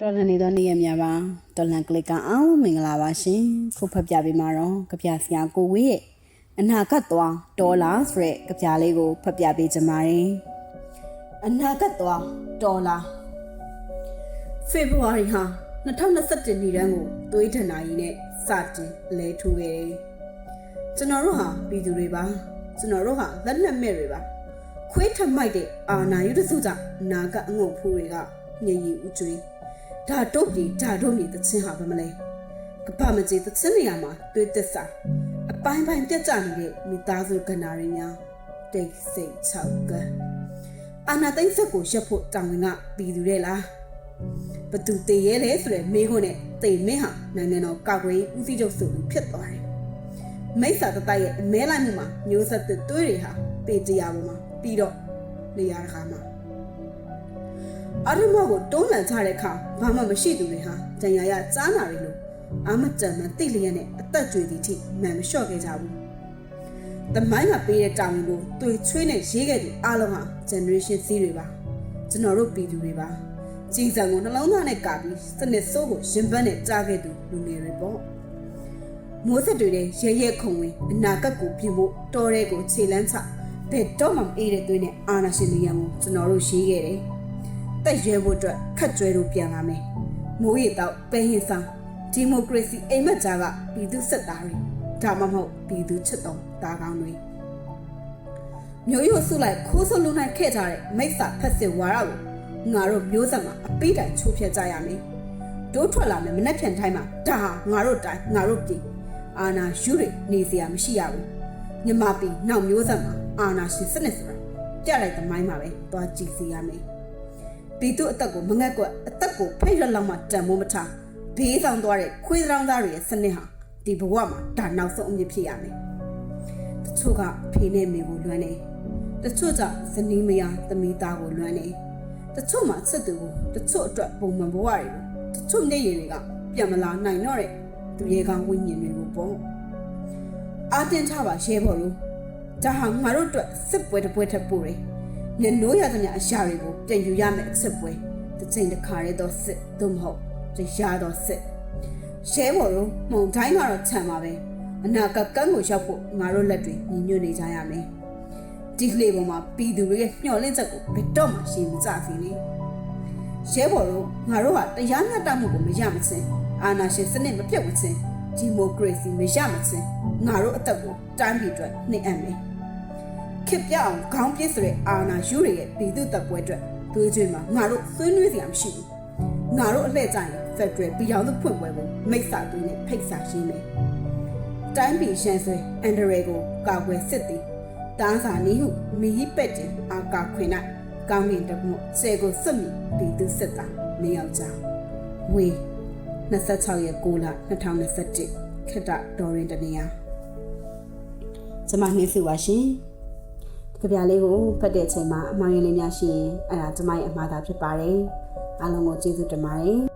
တော်လန်နေသောနေ့ရက်များပါတော်လန်ကလစ်ကအောင်မင်္ဂလာပါရှင်ခုဖတ်ပြပေးမှာတော့ကြပြဆရာကိုဝေးရဲ့အနာကတ်သွားဒေါ်လာဆိုတဲ့ကြပြလေးကိုဖတ်ပြပေးကြပါမယ်အနာကတ်သွားဒေါ်လာဖေဖော်ဝါရီဟာ2021နှစ်တန်းကိုသွေးထဏာကြီးနဲ့စတင်လဲထူခဲ့တယ် ကျွန်တော်တို့ဟာပြည်သူတွေပါကျွန်တော်တို့ဟာလက်နက်မဲ့တွေပါခွေးထမိုက်တဲ့အာနာယုဒစုကြောင့်နာကအငုတ်ဖူးတွေကညည်ရီဥကျွေးဒါတော့ပြီဒါတော့ပြီတချင်းဟာပဲမလဲကပ္ပမကြီးတချင်းနေရာမှာတွေ့သက်စာအပိုင်းပိုင်းပြတ်ကျနေတဲ့မိသားစုကဏ္ဍတွေများတိတ်ဆိတ်ချောက်ကအာနာသိမ့်ဆက်ကိုရပ်ဖို့တောင်းဝင်ကပြည်သူတဲ့လားဘသူတည်ရဲလဲဆိုတဲ့မေးခွန်းနဲ့တိမ်မင်းဟာနိုင်ငံတော်ကာကွယ်ရေးဦးစီးချုပ်ဆိုသူဖြစ်သွားတယ် မိစ္ဆာတတိုက်ရဲ့အမဲလိုက်မှုမှာမျိုးဆက်သစ်သွေးတွေဟာပေတရားပေါ်မှာပြီးတော့နေရာတစ်ခါမှာအရမကိုတုံးလန်ချတဲ့အခါဘာမှမရှိသူတွေဟာကြံရရကြားနာတွေလို့အာမတန်မှန်တိလျက်နဲ့အသက်ကြွေသည့်ထိမန်မလျှော့ခဲ့ကြဘူး။တမိုင်းမှာပေးတဲ့တာဝန်ကိုတွေ့ချွေးနဲ့ရေးခဲ့သူအားလုံးဟာ generation Z တွေပါ။ကျွန်တော်တို့ပြည်သူတွေပါ။ကြီးစံကိုနှလုံးသားနဲ့ကာပြီးစနစ်စိုးကိုရင်ပတ်နဲ့ကြားခဲ့သူလူငယ်တွေပေါ့။ မိုးဆက်တွေတဲ့ရဲရဲခုံဝင်အနာဂတ်ကိုပြင်ဖို့တော်တဲ့ကိုခြေလန်းချဘယ်တော့မှမအေးတဲ့သွေးနဲ့အာနာရှင်လူရန်ကိုကျွန်တော်တို့ရေးခဲ့တယ်။တက်ရဲဖို့အတွက်ခက်ကြွဲလို့ပြန်လာမယ်။မိုးရီတော့ပဲရင်ဆောင်ဒီမိုကရေစီအိမ်မက်ကြားကပြည်သူစစ်သားတွေဒါမှမဟုတ်ပြည်သူချစ်တော်သားကောင်းတွေမျိုးရိုးစုလိုက်ခိုးဆုပ်လုံနိုင်ခဲ့ကြတဲ့မိစ္ဆာဖက်စစ်ဝါရကိုငါတို့မျိုးဆက်မှာအပိတိုင်ချိုးဖျက်ကြရမယ်။ဒိုးထွက်လာမယ်မနှက်ဖြန်တိုင်းမှာဒါဟာငါတို့တိုင်းငါတို့ပြည် အာနာယူတွေနေစရာမရှိရဘူး။မြမပြည်နောက်မျိုးဆက်မှာအာနာရှင်စနစ်ဆိုတာကြက်လိုက်သမိုင်းမှာပဲသွားကြည့်စီရမယ်။ပြည်သူအသက်ကိုမငက်ကွက်အသက်ကိုဖိတ်ရက်လောက်မှတန်မိုးမထားဘေးဆောင်သွားတဲ့ခွေးတောင်းသားတွေရဲ့စနစ်ဟာဒီဘဝမှာဒါနောက်ဆုံးအမြင့်ဖြစ်ရမယ်။တချို့ကဖေနဲ့မေကိုလွမ်းနေ။တချို့ကဇနီးမယားသမီးသားကိုလွမ်းနေ။တချို့မှစစ်သူကိုတချို့အတွက်ပုံမှန်ဘဝတွေကိုတချို့မျက်ရည်တွေကပြန်မလာနိုင်တော့တဲ့ သူရဲကောင်းဝိညာဉ်တွေကိုပေါ့။အာတင်ထားပါရဲဘော်လို့ဒါဟာငါတို့အတွက်စစ်ပွဲတစ်ပွဲထပ်ပို့တယ်။ညနိုးရသမျှအရာတွေကိုပြန်ယူရမယ်အစ်စ်ပွဲတစ်ချိန်တစ်ခါရဲတော့စစ်သို့မဟုတ်တရားတော့စစ်ရဲဘော်တို့မှုံတိုင်းကတော့ခြံပါပဲအနာကကန်းကိုရောက်ဖို့ငါတို့လက်တွေညီညွတ်နေကြရမယ်ဒီကလေးပေါ်မှာပြည်သူတွေရဲ့မျှော်လင့်ချက်ကိုဘယ်တော့မှရှင်းမကြစေနဲ့ရဲဘော်တို့ငါတို့ဟာတရားမျှတမှုကိုမရမချင်း အာဏာရှင်စနစ်မပြတ်မချင်းဒီမိုကရေစီမရမချင်းငါတို့အသက်ကိုတိုင်းပြည်အတွက်နှိမ့်အပ်မယ်ခစ်ပြအောင်ခေါင်းပြစ်ဆိုတဲ့အာနာယူတွေရဲ့ပြည်သူတပ်ပွဲအတွက်တွေးကြွေးမှာငါတို့ဆွေးနွေးစရာမရှိဘူးငါတို့အလှည့်ကျရင်ဖက်ဒရယ်ပြည်အောင်စုဖွင့်ပွဲကိုမိတ်ဆာသူနဲ့ဖိတ်စာရှင်းမယ်တိုင်းပြည်ရှမ်းဆွဲအန်ဒရဲကိုကာကွယ်စစ်သည်တားစာနီးဟုမီးပက်တင်အာကာခွင်၌ကောင်းကင်တမှုဆယ်ကိုစွတ်မိပြည်သူစစ်သားနေအောင်ကြောင်းဝေ 26ရက်6လ2021ခက်တာဒေါ်ရင်တနေယာကျွန်မနှင်းစုပါရှင်ကြပြလေးကိုဖတ်တဲ့အချိန်မှာအမှားရင်းလေးများရှိရင်အဲ့ဒါကျမရဲ့အမှားသာဖြစ်ပါတယ်အားလုံးကိုကျေးဇူးတင်ပါတယ်